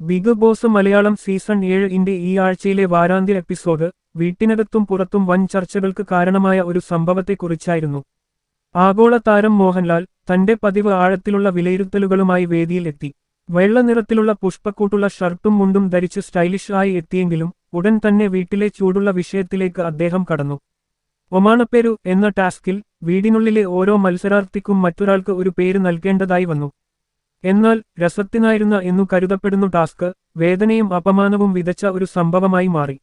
Big boss Malayalam season ഏഴ് ഇന്റെ ഈ ആഴ്ചയിലെ വാരാന്ത്യ എപ്പിസോഡ് വീട്ടിനകത്തും പുറത്തും വൻ ചർച്ചകൾക്ക് കാരണമായ ഒരു സംഭവത്തെക്കുറിച്ചായിരുന്നു. ആഗോള താരം മോഹൻലാൽ തന്റെ പതിവ് ആഴത്തിലുള്ള വിലയിരുത്തലുകളുമായി വേദിയിലെത്തി വെള്ള നിറത്തിലുള്ള പുഷ്പക്കൂട്ടുള്ള ഷർട്ടും മുണ്ടും ധരിച്ച് സ്റ്റൈലിഷ് ആയി എത്തിയെങ്കിലും ഉടൻ തന്നെ വീട്ടിലെ ചൂടുള്ള വിഷയത്തിലേക്ക് അദ്ദേഹം കടന്നു. ഒമാണപ്പേരു എന്ന ടാസ്കിൽ വീടിനുള്ളിലെ ഓരോ മത്സരാർത്ഥിക്കും മറ്റൊരാൾക്ക് ഒരു പേര് നൽകേണ്ടതായി വന്നു. എന്നാൽ രസത്തിനായിരുന്ന എന്നു കരുതപ്പെടുന്നു ടാസ്ക് വേദനയും അപമാനവും വിതച്ച ഒരു സംഭവമായി മാറി.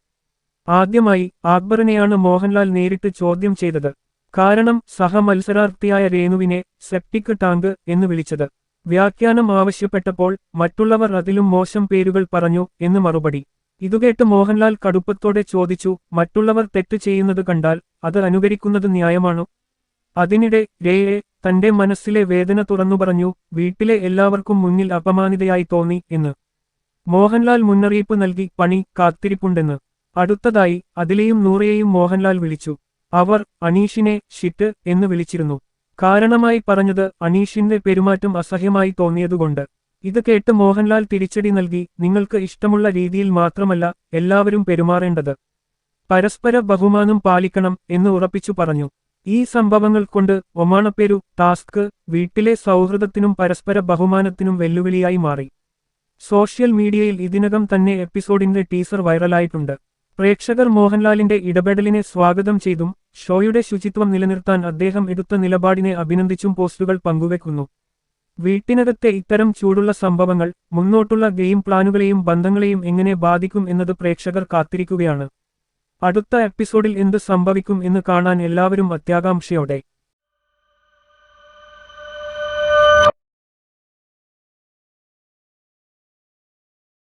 ആദ്യമായി അക്ബറിനെയാണ് മോഹൻലാൽ നേരിട്ട് ചോദ്യം ചെയ്തത്. കാരണം സഹമത്സരാർത്ഥിയായ രേണുവിനെ സെപ്റ്റിക് ടാങ്ക് എന്ന് വിളിച്ചത്. വ്യാഖ്യാനം ആവശ്യപ്പെട്ടപ്പോൾ മറ്റുള്ളവർ അതിലും മോശം പേരുകൾ പറഞ്ഞു എന്ന് മറുപടി. ഇതുകേട്ട് മോഹൻലാൽ കടുപ്പത്തോടെ ചോദിച്ചു മറ്റുള്ളവർ തെറ്റ് ചെയ്യുന്നത് കണ്ടാൽ അത് അനുകരിക്കുന്നത് ന്യായമാണോ? അതിനിടെ രേയെ തന്റെ മനസ്സിലെ വേദന തുറന്നു പറഞ്ഞു വീട്ടിലെ എല്ലാവർക്കും മുന്നിൽ അപമാനിതയായി തോന്നി എന്ന്. മോഹൻലാൽ മുന്നറിയിപ്പ് നൽകി പണി കാത്തിരിപ്പുണ്ടെന്ന്. അടുത്തതായി അതിലെയും നൂറയെയും മോഹൻലാൽ വിളിച്ചു. അവർ അനീഷിനെ ഷിറ്റ് എന്ന് വിളിച്ചിരുന്നു. കാരണമായി പറഞ്ഞത് അനീഷിന്റെ പെരുമാറ്റം അസഹ്യമായി തോന്നിയതുകൊണ്ട്. ഇത് കേട്ട് മോഹൻലാൽ തിരിച്ചടി നൽകി നിങ്ങൾക്ക് ഇഷ്ടമുള്ള രീതിയിൽ മാത്രമല്ല എല്ലാവരും പെരുമാറേണ്ടത്. പരസ്പര ബഹുമാനം പാലിക്കണം എന്ന് ഉറപ്പിച്ചു പറഞ്ഞു. ഈ സംഭവങ്ങൾ കൊണ്ട് ഒമാണപ്പേരു ടാസ്ക് വീട്ടിലെ സൗഹൃദത്തിനും പരസ്പര ബഹുമാനത്തിനും വെല്ലുവിളിയായി മാറി. സോഷ്യൽ മീഡിയയിൽ ഇതിനകം തന്നെ എപ്പിസോഡിന്റെ ടീസർ വൈറലായിട്ടുണ്ട്. പ്രേക്ഷകർ മോഹൻലാലിന്റെ ഇടപെടലിനെ സ്വാഗതം ചെയ്തും ഷോയുടെ ശുചിത്വം നിലനിർത്താൻ അദ്ദേഹം എടുത്ത നിലപാടിനെ അഭിനന്ദിച്ചും പോസ്റ്റുകൾ പങ്കുവെക്കുന്നു. വീട്ടിനകത്തെ ഇത്തരം ചൂടുള്ള സംഭവങ്ങൾ മുന്നോട്ടുള്ള ഗെയിം പ്ലാനുകളെയും ബന്ധങ്ങളെയും എങ്ങനെ ബാധിക്കും എന്നത് പ്രേക്ഷകർ കാത്തിരിക്കുകയാണ്. അടുത്ത എപ്പിസോഡിൽ എന്ത് സംഭവിക്കും എന്ന് കാണാൻ എല്ലാവരും അത്യാകാംക്ഷയോടെ.